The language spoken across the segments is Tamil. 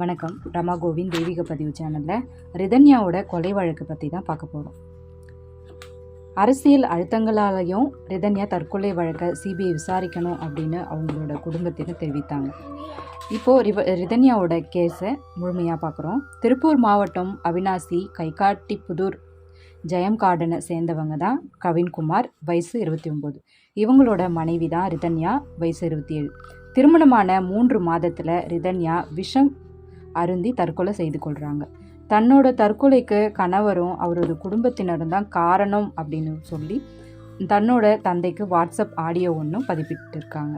வணக்கம். ரமா கோவிந்த் தெய்வீக பதிவு சேனலில் ரிதன்யாவோட கொலை வழக்கு பற்றி தான் பார்க்க போகிறோம் அரசியல் அழுத்தங்களாலையும் ரிதன்யா தற்கொலை வழக்கை சிபிஐ விசாரிக்கணும் அப்படின்னு அவங்களோட குடும்பத்தினர் தெரிவித்தாங்க. இப்போது ரிவ ரிதன்யாவோட கேஸை முழுமையாக பார்க்குறோம். திருப்பூர் மாவட்டம் அவினாசி கைகாட்டிப்புதூர் ஜெயம் கார்டனை சேர்ந்தவங்க தான் கவின்குமார் வயசு இருபத்தி ஒம்பது. இவங்களோட மனைவி தான் ரிதன்யா வயசு இருபத்தி ஏழு. திருமணமான மூன்று மாதத்தில் ரிதன்யா விஷம் அருந்தி தற்கொலை செய்து கொள்கிறாங்க தன்னோட தற்கொலைக்கு கணவரும் அவரது குடும்பத்தினரும் தான் காரணம் அப்படின்னு சொல்லி தன்னோட தந்தைக்கு வாட்ஸ்அப் ஆடியோ ஒன்றும் பதிப்பிட்டிருக்காங்க.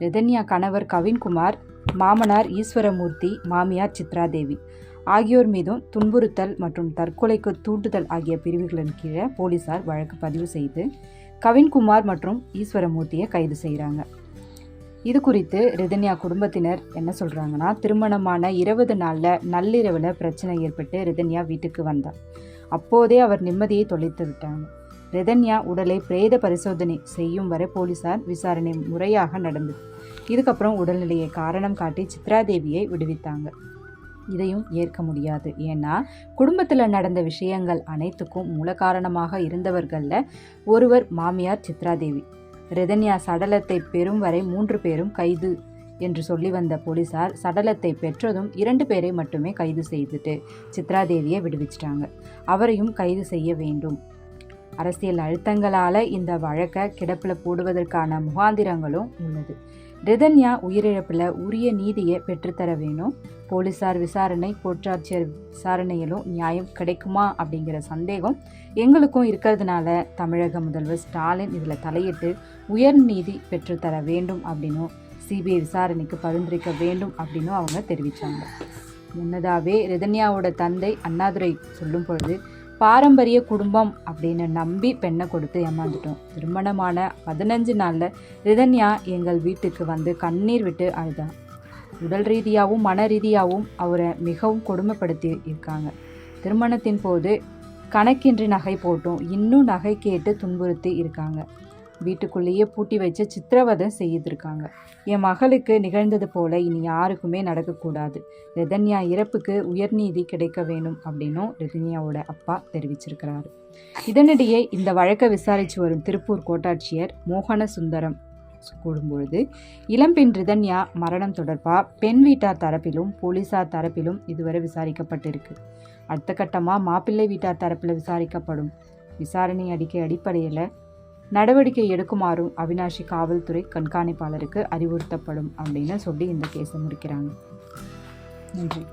ரெதன்யா கணவர் கவின்குமார் மாமனார் ஈஸ்வரமூர்த்தி மாமியார் சித்ராதேவி ஆகியோர் மீதும் துன்புறுத்தல் மற்றும் தற்கொலைக்கு தூண்டுதல் ஆகிய பிரிவுகளின் கீழே போலீசார் வழக்கு பதிவு செய்து கவின்குமார் மற்றும் ஈஸ்வரமூர்த்தியை கைது செய்கிறாங்க இது குறித்து ரிதன்யா குடும்பத்தினர் என்ன சொல்கிறாங்கன்னா திருமணமான இருபது நாளில் நள்ளிரவில் பிரச்சனை ஏற்பட்டு ரிதன்யா வீட்டுக்கு வந்தார் அப்போதே அவர் நிம்மதியை தொலைத்து விட்டாங்க. ரிதன்யா உடலை பிரேத பரிசோதனை செய்யும் வரை போலீசார் விசாரணை முறையாக நடந்தது இதுக்கப்புறம் உடல்நிலையை காரணம் காட்டி சித்ராதேவியை விடுவித்தாங்க. இதையும் ஏற்க முடியாது. ஏன்னா குடும்பத்தில் நடந்த விஷயங்கள் அனைத்துக்கும் மூல காரணமாக இருந்தவர்களில் ஒருவர் மாமியார் சித்ராதேவி. ரிதன்யா சடலத்தை பெறும் வரை மூன்று பேரும் கைது என்று சொல்லி வந்த போலீசார் சடலத்தை பெற்றதும் இரண்டு பேரை மட்டுமே கைது செய்துட்டு சித்ராதேவியை விடுவிச்சிட்டாங்க. அவரையும் கைது செய்ய வேண்டும். அரசியல் அழுத்தங்களால் இந்த வழக்கை கிடப்பில் போடுவதற்கான முகாந்திரங்களும் உள்ளது. ரிதன்யா உயிரிழப்பில் உரிய நீதியை பெற்றுத்தர வேணும். போலீசார் விசாரணை கோட்டாட்சியர் விசாரணையிலும் நியாயம் கிடைக்குமா அப்படிங்கிற சந்தேகம் எங்களுக்கும் இருக்கிறதுனால தமிழக முதல்வர் ஸ்டாலின் இதில் தலையிட்டு உயர் நீதி பெற்றுத்தர வேண்டும் அப்படின்னும் சிபிஐ விசாரணைக்கு பரிந்துரைக்க வேண்டும் அப்படின்னும் அவங்க தெரிவித்தாங்க முன்னதாகவே ரிதன்யாவோட தந்தை அண்ணாதுரை சொல்லும் பொழுது பாரம்பரிய குடும்பம் அப்படின்னு நம்பி பெண்ணை கொடுத்து ஏமாந்துட்டோம். திருமணமான பதினஞ்சு நாளில் ரிதன்யா எங்கள் வீட்டுக்கு வந்து கண்ணீர் விட்டு அழுதான் உடல் ரீதியாகவும் மன ரீதியாகவும் அவரை மிகவும் கொடுமைப்படுத்தி இருக்காங்க. திருமணத்தின் போது கணக்கின்றி நகை போட்டும். இன்னும் நகை கேட்டு துன்புறுத்தி இருக்காங்க. வீட்டுக்குள்ளேயே பூட்டி வச்சு சித்திரவதை செய்திருக்காங்க. என் மகளுக்கு நிகழ்ந்தது போல இனி யாருக்குமே நடக்கக்கூடாது. ரிதன்யா இறப்புக்கு உயர்நீதி கிடைக்க வேணும் அப்படின்னும் ரிதன்யாவோட அப்பா தெரிவிச்சிருக்கிறாரு. இதனிடையே இந்த வழக்கை விசாரித்து வரும் திருப்பூர் கோட்டாட்சியர் மோகன சுந்தரம் கூடும்பொழுது இளம்பெண் ரிதன்யா மரணம் தொடர்பாக பெண் வீட்டார் தரப்பிலும் போலீசார் தரப்பிலும் இதுவரை விசாரிக்கப்பட்டிருக்கு. அடுத்த கட்டமாக மாப்பிள்ளை வீட்டார் தரப்பில் விசாரிக்கப்படும். விசாரணை அறிக்கை அடிப்படையில் நடவடிக்கை எடுக்குமாறும் அவினாஷி காவல்துறை கண்காணிப்பாளருக்கு அறிவுறுத்தப்படும் அப்படின்னு சொல்லி இந்த கேஸை முடிக்கிறாங்க. நன்றி.